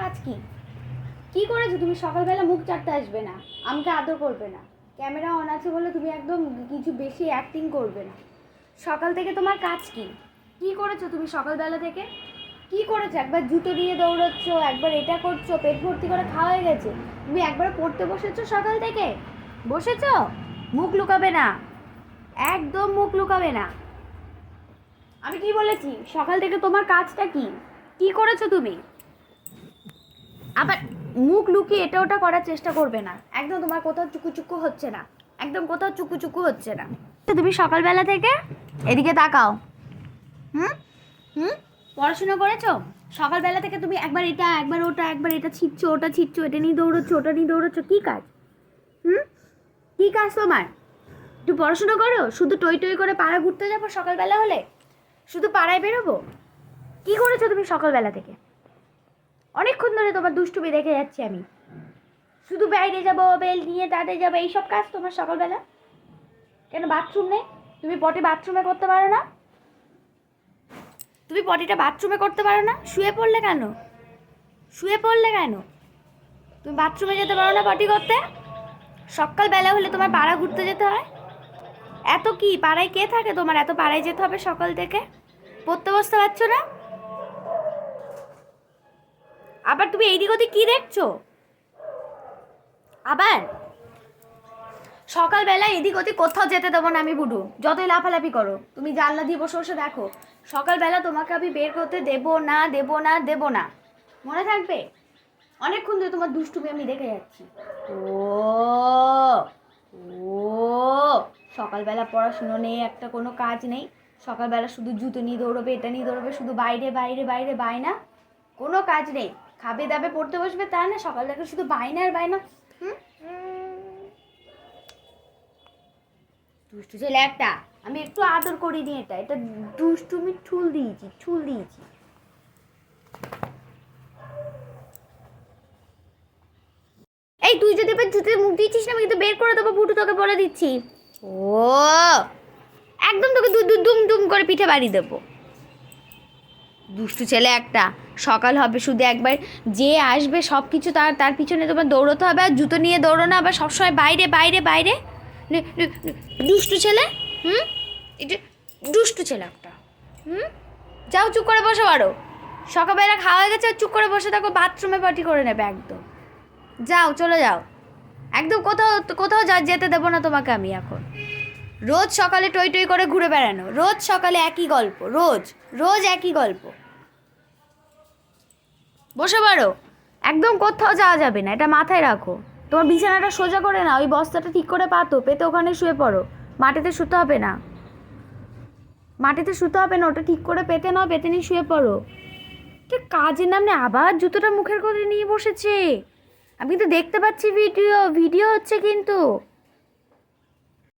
কাজ কি? কি করেছ? তুমি সকালবেলা মুখ চাটতে আসবে না। আমাকে আদর করবে না। ক্যামেরা অন আছে বলে তুমি একদম কিছু বেশি অ্যাক্টিং করবে না। সকাল থেকে তোমার কাজ কি? কি করেছ তুমি সকালবেলা থেকে? কি করেছ? একবার জুতো নিয়ে দৌড়চ্ছ, একবার এটা করছ, পেট ভর্তি করে খাওয়া হয়ে গেছে। তুমি একবার পড়তে বসেছো সকাল থেকে? বসেছো? মুখ লুকাবে না। একদম মুখ লুকাবে না। আমি কি বলেছি? সকাল থেকে তোমার কাজটা কি? কি করেছ তুমি? আবার মুখ লুকিয়ে এটা ওটা করার চেষ্টা করবে না। একদম তোমার কোথাও চুকু চুকু হচ্ছে না। একদম কোথাও চুকু চুকু হচ্ছে না। তো তুমি সকালবেলা থেকে এদিকে তাকাও। হুম? হুম? পড়াশোনা করেছ? সকালবেলা থেকে তুমি একবার এটা, একবার ওটা, একবার এটা ছিটছো, ওটা ছিটছো, এটা নিয়ে দৌড়চ্ছ, ওটা নিয়ে দৌড়চ্ছ, কী কাজ? হুম? কী কাজ তোমার? একটু পড়াশোনা করো? শুধু টই টই করে পাড়া ঘুরতে যাব সকালবেলা হলে? শুধু পাড়ায় বেরোবো? কী করেছ তুমি সকালবেলা থেকে? অনেকক্ষণ ধরে তোমার দুষ্টুমি দেখে যাচ্ছি আমি। শুধু বাইরে যাব, বেল নিয়ে তাতে যাব, এইসব কাজ তোমার সকালবেলা? কেন বাথরুম নেই? তুমি পটি বাথরুমে করতে পারো না? তুমি পটিটা বাথরুমে করতে পারো না? শুয়ে পড়লে কেন? শুয়ে পড়লে কেন? তুমি বাথরুমে যেতে পারো না পটি করতে? সকালবেলা হলে তোমার পাড়া ঘুরতে যেতে হয়। এত কি? পাড়ায় কে থাকে তোমার? এত পাড়ায় যেতে হবে সকাল থেকে? পড়তে বসতে পারছ না? আবার তুমি এইদিক ওদিক কি দেখছ? আবার? সকালবেলা এদিক ওদিক কোথাও যেতে দেবো না আমি, বুডু। যতই লাফালাফি করো, তুমি জানলা দিয়ে বসে বসে দেখো। সকালবেলা তোমাকে আমি বের করতে দেবো না দেবো না দেবো না। মনে থাকবে? অনেকক্ষণ ধরে তোমার দুষ্টুমি আমি দেখে যাচ্ছি। ও ও, সকালবেলা পড়াশুনো নেই, একটা কোনো কাজ নেই। সকালবেলা শুধু জুতো নিয়ে দৌড়বে, এটা নিয়ে দৌড়বে, শুধু বাইরে বাইরে বাইরে বাইনা কোনো কাজ নেই। খাবে দাবে, পড়তে বসবে, তা না, সকাল থেকে শুধু বাইনা আর হুম? দুষ্টু ছেলে একটা, আমি একটু আদর করি নি এটা এটা দুষ্টুমি ঠুল দিয়েছি ঠুল দিয়েছি। এই, তুই যদি এবার জুতে মুখ দিচ্ছিস না, আমি কিন্তু বের করে দেবো বুটু তোকে বলে দিচ্ছি। ও, একদম তোকে দুম দুম করে পিঠে বাড়ি দেবো। দুষ্টু ছেলে একটা। সকাল হবে শুধু একবার। যে আসবে সব কিছু তার তার পিছনে তোমার দৌড়তে হবে আর জুতো নিয়ে দৌড়ো না, আবার সবসময় বাইরে বাইরে বাইরে। দুষ্টু ছেলে, হুম? এটা দুষ্টু ছেলে একটা, হুম? যাও চুপ করে বসো পারো সকালবেলা খাওয়া হয়ে গেছে আর চুপ করে বসে থাকো বাথরুমে পার্টি করে নেবে একদম। যাও, চলে যাও। একদম কোথাও কোথাও যা যেতে দেবো না তোমাকে আমি এখন। রোজ সকালে টই টই করে ঘুরে বেড়ানো, রোজ সকালে একই গল্প, রোজ রোজ একই গল্প। বসে পারো একদম কোথাও যাওয়া যাবে না, এটা মাথায় রাখো। তোমার বিছানাটা সোজা করে না ওই বস্তাটা ঠিক করে পাতো পেতে ওখানে শুয়ে পড়ো। মাটিতে শুতে হবে না। মাটিতে শুতে হবে না, ওটা ঠিক করে পেতে নাও, পেতে নিয়ে শুয়ে পড়ো। ঠিক কাজের নামে আবার জুতোটা মুখের করে নিয়ে বসেছে। আমি তো দেখতে পাচ্ছি ভিডিও ভিডিও হচ্ছে কিন্তু।